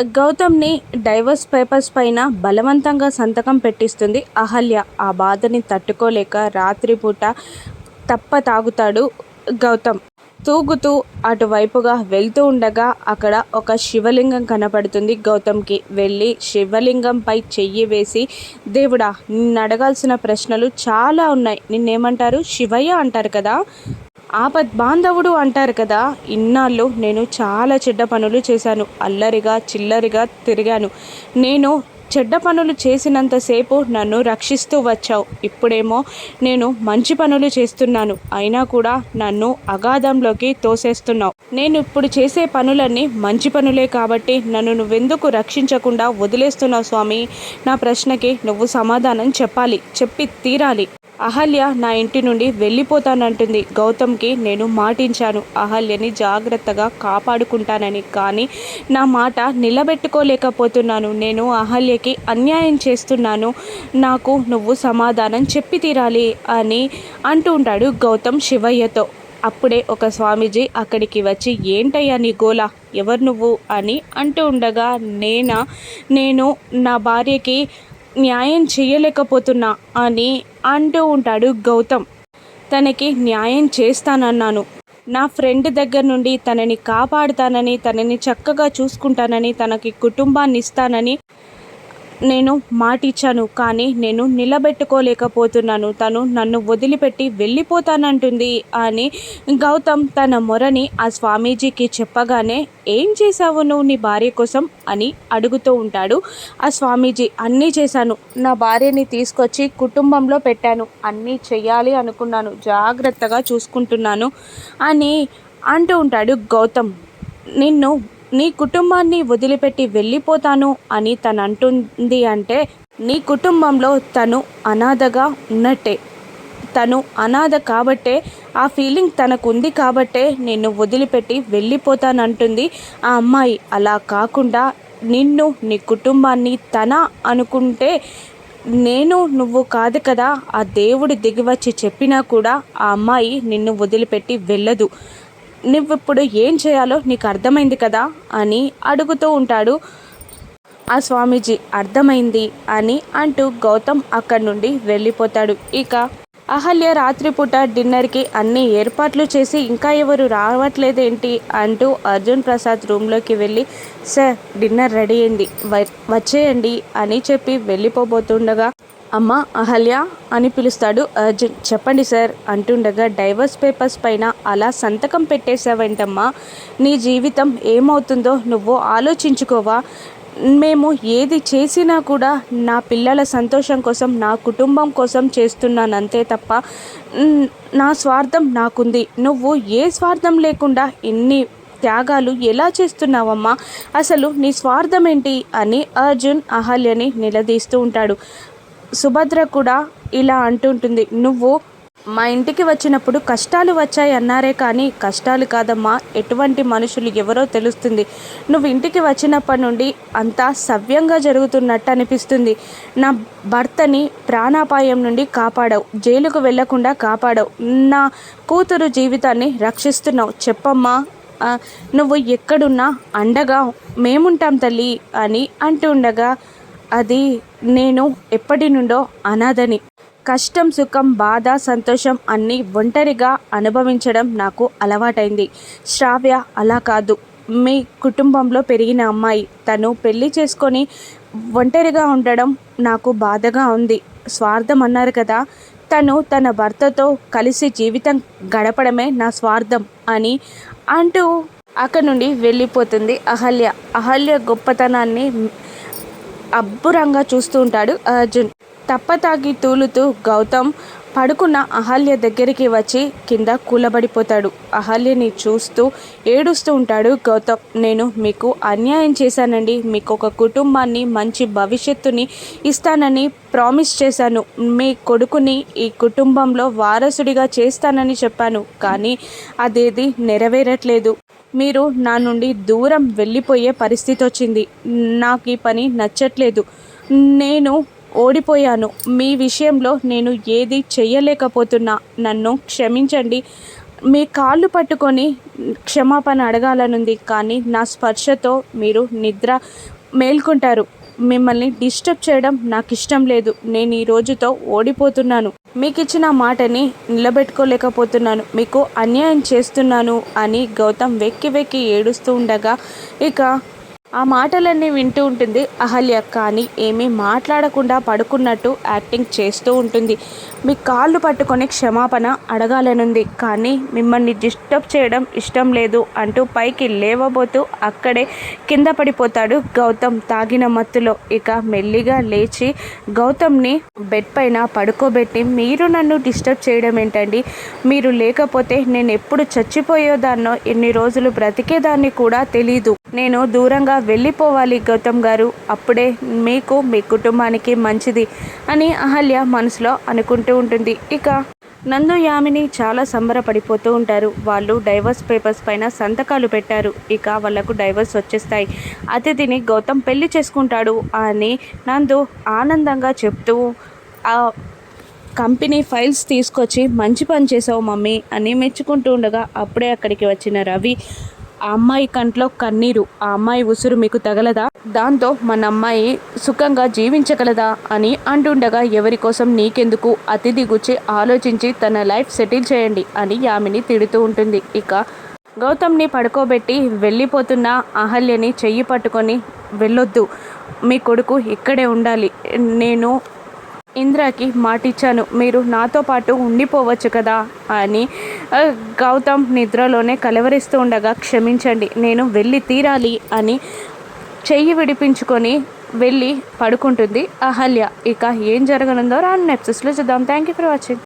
గౌతమ్ని divorce papers పైన బలవంతంగా సంతకం పెట్టిస్తుంది అహల్య. ఆ బాధని తట్టుకోలేక రాత్రిపూట తప్ప తాగుతాడు గౌతమ్. తూగుతూ అటువైపుగా వెళ్తూ ఉండగా అక్కడ ఒక శివలింగం కనపడుతుంది గౌతమ్కి. వెళ్ళి శివలింగంపై చెయ్యి వేసి దేవుడా నిన్ను అడగాల్సిన ప్రశ్నలు చాలా ఉన్నాయి. నిన్నేమంటారు? శివయ్య అంటారు కదా? ఆపద్ బాంధవుడు అంటారు కదా ఇన్నాళ్ళు నేను చాలా చెడ్డ పనులు చేశాను. అల్లరిగా చిల్లరిగా తిరిగాను. నేను చెడ్డ పనులు చేసినంతసేపు నన్ను రక్షిస్తూ వచ్చావు. ఇప్పుడేమో నేను మంచి పనులు చేస్తున్నాను. అయినా కూడా నన్ను అగాధంలోకి తోసేస్తున్నావు. నేను ఇప్పుడు చేసే పనులన్నీ మంచి పనులే కాబట్టి నన్ను నువ్వెందుకు రక్షించకుండా వదిలేస్తున్నావు స్వామి? నా ప్రశ్నకి నువ్వు సమాధానం చెప్పాలి. చెప్పి తీరాలి. అహల్య నా ఇంటి నుండి వెళ్ళిపోతానంటుంది. గౌతమ్కి నేను మాటించాను. అహల్యని జాగ్రత్తగా కాపాడుకుంటానని. కానీ నా మాట నిలబెట్టుకోలేకపోతున్నాను. నేను అహల్యకి అన్యాయం చేస్తున్నాను. నాకు నువ్వు సమాధానం చెప్పి తీరాలి అని అంటూ ఉంటాడు గౌతమ్ శివయ్యతో. అప్పుడే ఒక స్వామీజీ అక్కడికి వచ్చి ఏంటయ్యా నీ గోల? ఎవరు నువ్వు? అని అంటూ ఉండగా నేనా? నేను నా భార్యకి న్యాయం చేయలేకపోతున్నా అని అంటూ ఉంటాడు గౌతమ్. తనకి న్యాయం చేస్తానన్నాను. నా ఫ్రెండ్ దగ్గర నుండి తనని కాపాడుతానని తనని చక్కగా చూసుకుంటానని తనకి కుటుంబాన్ని ఇస్తానని నేను మాటిచ్చాను కానీ నేను నిలబెట్టుకోలేకపోతున్నాను. తను నన్ను వదిలిపెట్టి వెళ్ళిపోతానంటుంది అని గౌతమ్ తన మొరని ఆ స్వామీజీకి చెప్పగానే ఏం చేశావు నువ్వు నీ భార్య కోసం? అని అడుగుతూ ఉంటాడు. ఆ స్వామీజీ అన్నీ చేశాను. నా భార్యని తీసుకొచ్చి కుటుంబంలో పెట్టాను. అన్నీ చెయ్యాలి అనుకున్నాను. జాగ్రత్తగా చూసుకుంటున్నాను అని అంటూ ఉంటాడు గౌతమ్. నిన్ను నీ కుటుంబాన్ని వదిలిపెట్టి వెళ్ళిపోతాను అని తను అంటుంది అంటే నీ కుటుంబంలో తను అనాథగా ఉన్నట్టే. తను అనాథ కాబట్టే ఆ ఫీలింగ్ తనకు ఉంది కాబట్టే నిన్ను వదిలిపెట్టి వెళ్ళిపోతానంటుంది ఆ అమ్మాయి. అలా కాకుండా నిన్ను నీ కుటుంబాన్ని తన అనుకుంటే నేను నువ్వు కాదు కదా ఆ దేవుడి దిగివచ్చి చెప్పినా కూడా ఆ అమ్మాయి నిన్ను వదిలిపెట్టి వెళ్ళదు. నువ్వు ఇప్పుడు ఏం చేయాలో నీకు అర్థమైంది కదా అని అడుగుతూ ఉంటాడు. ఆ స్వామీజీ అర్థమైంది అని అంటూ గౌతమ్ అక్కడి నుండి వెళ్ళిపోతాడు. ఇక అహల్య రాత్రిపూట డిన్నర్కి అన్ని ఏర్పాట్లు చేసి ఇంకా ఎవరు రావట్లేదేంటి? అంటూ అర్జున్ ప్రసాద్ రూమ్లోకి వెళ్ళి సార్ డిన్నర్ రెడీ అయింది. వచ్చేయండి అని చెప్పి వెళ్ళిపోబోతుండగా అమ్మ అహల్య అని పిలుస్తాడు. అర్జున్ చెప్పండి సార్ అంటుండగా డైవర్స్ పేపర్స్ పైన అలా సంతకం పెట్టేశావేంటమ్మా? నీ జీవితం ఏమవుతుందో నువ్వు ఆలోచించుకోవా. మేము ఏది చేసినా కూడా నా పిల్లల సంతోషం కోసం నా కుటుంబం కోసం చేస్తున్నాను అంతే తప్ప నా స్వార్థం నాకుంది. నువ్వు ఏ స్వార్థం లేకుండా ఎన్ని త్యాగాలు ఎలా చేస్తున్నావమ్మా? అసలు నీ స్వార్థం ఏంటి అని అర్జున్ అహల్యని నిలదీస్తూ ఉంటాడు. సుభద్ర కూడా ఇలా అంటుంటుంది నువ్వు మా ఇంటికి వచ్చినప్పుడు కష్టాలు వచ్చాయి అన్నారే కానీ కష్టాలు కాదమ్మా ఎటువంటి మనుషులు ఎవరో తెలుస్తుంది. నువ్వు ఇంటికి వచ్చినప్పటి నుండి అంతా సవ్యంగా జరుగుతున్నట్టు అనిపిస్తుంది. నా భర్తని ప్రాణాపాయం నుండి కాపాడవు జైలుకు వెళ్ళకుండా కాపాడవు. నా కూతురు జీవితాన్ని రక్షిస్తున్నావు. చెప్పమ్మా నువ్వు ఎక్కడున్నా అండగా మేముంటాం తల్లి అని అంటూ ఉండగా అది నేను ఎప్పటి నుండో అనాథని. కష్టం సుఖం బాధ సంతోషం అన్నీ ఒంటరిగా అనుభవించడం నాకు అలవాటైంది. శ్రావ్య అలా కాదు. మీ కుటుంబంలో పెరిగిన అమ్మాయి. తను పెళ్ళి చేసుకొని ఒంటరిగా ఉండడం నాకు బాధగా ఉంది. స్వార్థం అన్నారు కదా. తను తన భర్తతో కలిసి జీవితం గడపడమే నా స్వార్థం అని అంటూ అక్కడి నుండి వెళ్ళిపోతుంది అహల్య. అహల్య గొప్పతనాన్ని అబ్బురంగా చూస్తూ ఉంటాడు అర్జున్. తప్పతాగి తూలుతూ గౌతమ్ పడుకున్న అహల్య దగ్గరికి వచ్చి కింద కూలబడిపోతాడు. అహల్యని చూస్తూ ఏడుస్తూ ఉంటాడు గౌతమ్. నేను మీకు అన్యాయం చేశానండి. మీకు ఒక కుటుంబాన్ని మంచి భవిష్యత్తుని ఇస్తానని ప్రామిస్ చేశాను. మీ కొడుకుని ఈ కుటుంబంలో వారసుడిగా చేస్తానని చెప్పాను. కానీ అదేది నెరవేరట్లేదు. మీరు నా నుండి దూరం వెళ్ళిపోయే పరిస్థితి వచ్చింది. నాకు ఈ పని నచ్చట్లేదు. నేను ఓడిపోయాను. మీ విషయంలో నేను ఏది చేయలేకపోతున్నా నన్ను క్షమించండి. మీ కాళ్ళు పట్టుకొని క్షమాపణ అడగాలనుంది. కానీ నా స్పర్శతో మీరు నిద్ర మేల్కొంటారు. మిమ్మల్ని డిస్టర్బ్ చేయడం నాకు ఇష్టం లేదు. నేను ఈ రోజుతో ఓడిపోతున్నాను. మీకు ఇచ్చిన మాటని నిలబెట్టుకోలేకపోతున్నాను. మీకు అన్యాయం చేస్తున్నాను అని గౌతమ్ వెక్కి వెక్కి ఏడుస్తూ ఉండగా ఇక ఆ మాటలన్నీ వింటూ ఉంటుంది అహల్య. కానీ ఏమీ మాట్లాడకుండా పడుకున్నట్టు యాక్టింగ్ చేస్తూ ఉంటుంది. మీ కాళ్ళు పట్టుకొని క్షమాపణ అడగాలనుంది. కానీ మిమ్మల్ని డిస్టర్బ్ చేయడం ఇష్టం లేదు అంటూ పైకి లేవబోతూ అక్కడే కింద పడిపోతాడు గౌతమ్ తాగిన మత్తులో. ఇక మెల్లిగా లేచి గౌతమ్ని బెడ్ పైన పడుకోబెట్టి మీరు నన్ను డిస్టర్బ్ చేయడం ఏంటండి? మీరు లేకపోతే నేను ఎప్పుడు చచ్చిపోయేదాన్నో? ఎన్ని రోజులు బ్రతికేదాన్ని కూడా తెలీదు. నేను దూరంగా వెళ్ళిపోవాలి గౌతమ్ గారు. అప్పుడే మీకు మీ కుటుంబానికి మంచిది అని అహల్య మనసులో అనుకుంటూ ఉంటుంది. ఇక నందు యామిని చాలా సంబరపడిపోతూ ఉంటారు. వాళ్ళు డైవర్స్ పేపర్స్ పైన సంతకాలు పెట్టారు. ఇక వాళ్ళకు డైవర్స్ వచ్చేస్తాయి. అతిథిని గౌతమ్ పెళ్ళి చేసుకుంటాడు అని నందు ఆనందంగా చెప్తూ ఆ కంపెనీ ఫైల్స్ తీసుకొచ్చి మంచి పని చేసావు మమ్మీ అని మెచ్చుకుంటూ ఉండగా అప్పుడే అక్కడికి వచ్చిన రవి ఆ అమ్మాయి కంట్లో కన్నీరు ఆ అమ్మాయి ఉసురు మీకు తగలదా? దాంతో మన అమ్మాయి సుఖంగా జీవించగలదా అని అంటుండగా ఎవరి కోసం నీకెందుకు అతిథి గుచ్చి ఆలోచించి తన లైఫ్ సెటిల్ చేయండి అని యామిని తిడుతూ ఉంటుంది. ఇక గౌతమ్ని పడుకోబెట్టి వెళ్ళిపోతున్న అహల్యని చెయ్యి పట్టుకొని వెళ్ళొద్దు. మీ కొడుకు ఇక్కడే ఉండాలి. నేను ఇంద్రకి మాటిచ్చాను. మీరు నాతో పాటు ఉండిపోవచ్చు కదా అని గౌతమ్ నిద్రలోనే కలవరిస్తూ ఉండగా క్షమించండి నేను వెళ్ళి తీరాలి అని చెయ్యి విడిపించుకొని వెళ్ళి పడుకుంటుంది అహల్య. ఇక ఏం జరగనుందో రాను నెప్సెస్లో చూద్దాం. Thank you for watching